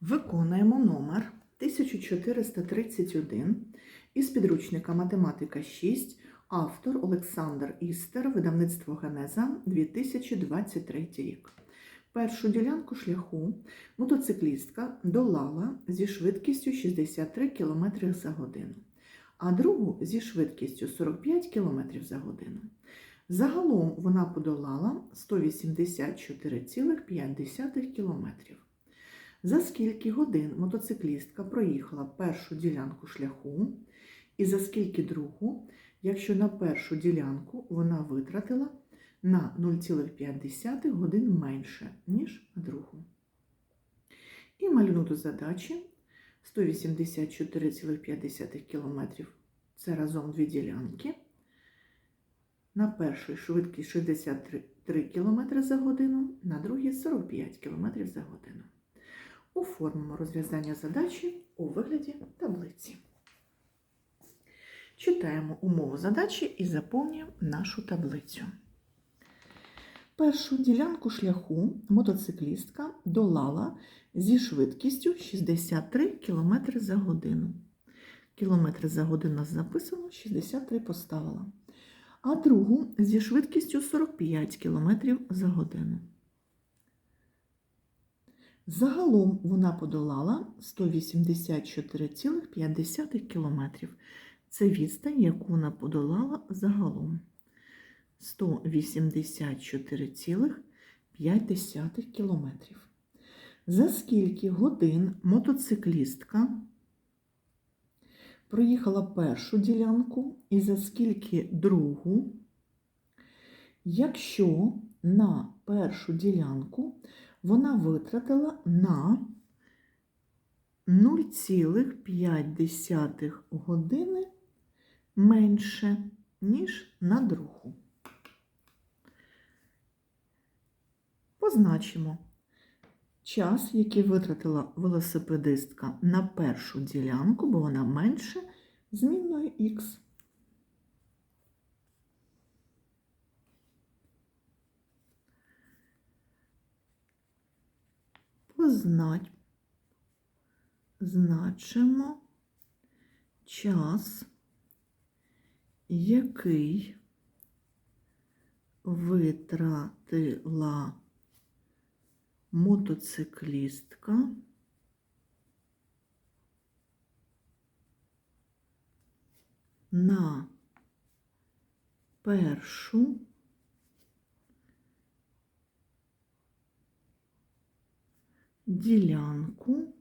Виконуємо номер 1431 із підручника Математика 6, автор Олександр Істер, видавництво Генеза 2023 рік. Першу ділянку шляху мотоциклістка долала зі швидкістю 63 км за годину, а другу зі швидкістю 45 км за годину. Загалом вона подолала 184,5 км. За скільки годин мотоциклістка проїхала першу ділянку шляху, і за скільки другу, якщо на першу ділянку вона витратила на 0,5 годин менше, ніж на другу. І малюнок до задачі 184,5 км це разом дві ділянки. На першій швидкість 63 км за годину, на другій 45 км за годину. Оформимо розв'язання задачі у вигляді таблиці. Читаємо умову задачі і заповнюємо нашу таблицю. Першу ділянку шляху мотоциклістка долала зі швидкістю 63 км за годину. Кілометри за годину записано, 63 поставила. А другу зі швидкістю 45 км за годину. Загалом вона подолала 184,5 км. Це відстань, яку вона подолала загалом. 184,5 км. За скільки годин мотоциклістка проїхала першу ділянку і за скільки другу, якщо на першу ділянку вона витратила на 0,5 години менше, ніж на другу. Позначимо час, який витратила велосипедистка на першу ділянку, бо вона менше змінною х. Значимо час, який витратила мотоциклістка на першу ділянку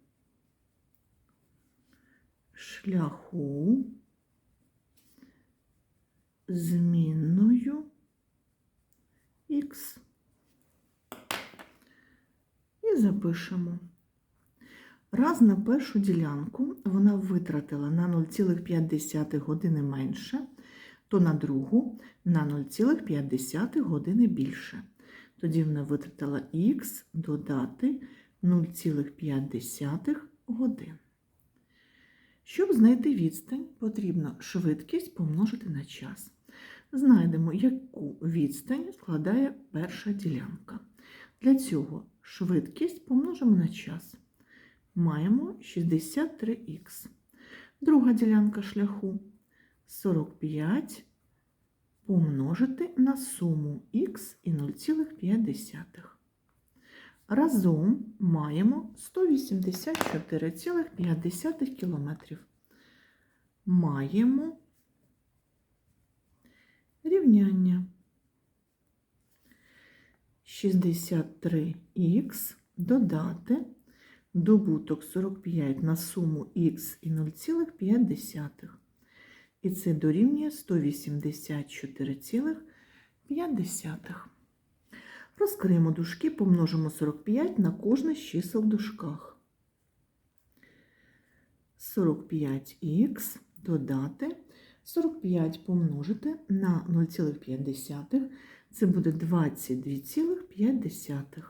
шляху змінною х. І запишемо. Раз на першу ділянку вона витратила на 0,5 години менше, то на другу на 0,5 години більше. Тоді вона витратила х додати 0,5 годин. Щоб знайти відстань, потрібно швидкість помножити на час. Знайдемо, яку відстань складає перша ділянка. Для цього швидкість помножимо на час. Маємо 63х. Друга ділянка шляху 45 помножити на суму х і 0,5. Разом маємо 184,5 км. Маємо рівняння 63х додати добуток 45 на суму х і 0,5. І це дорівнює 184,5. Розкриємо дужки, помножимо 45 на кожне з чисел в дужках. 45х додати 45 помножити на 0,5. Це буде 22,5.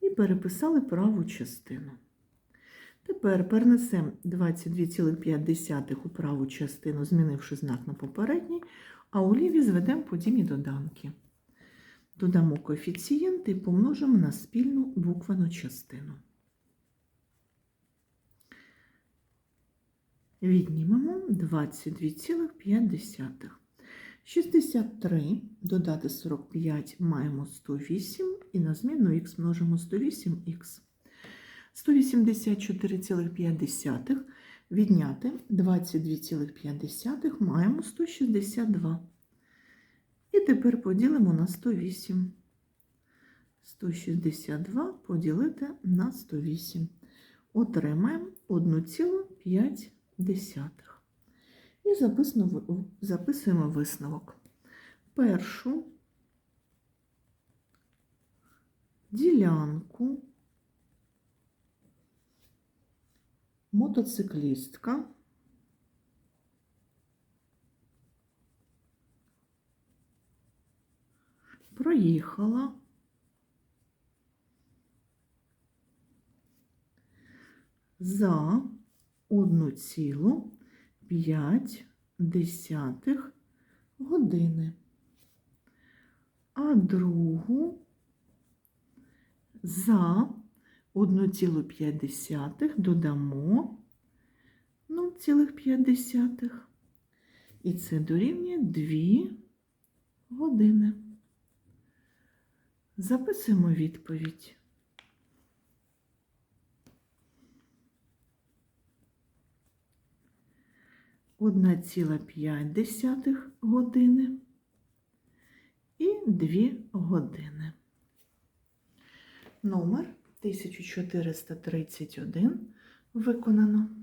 І переписали праву частину. Тепер перенесемо 22,5 у праву частину, змінивши знак на попередній, а у лівій зведемо подібні доданки. Додамо коефіцієнти і помножимо на спільну буквану частину. Віднімемо 22,5. 63 додати 45 маємо 108 і на зміну х множимо 108х. 184,5 відняти 22,5 маємо 162. І тепер поділимо на 108. 162 поділити на 108. Отримаємо 1,5. І записуємо, висновок. Першу ділянку мотоциклістка проїхала за 1,5 години, а другу за 1,5 додамо 0,5. І це дорівнює 2 години. Записуємо відповідь. Одна ціла п'ять десятих години і 2 години. Номер 1431 виконано.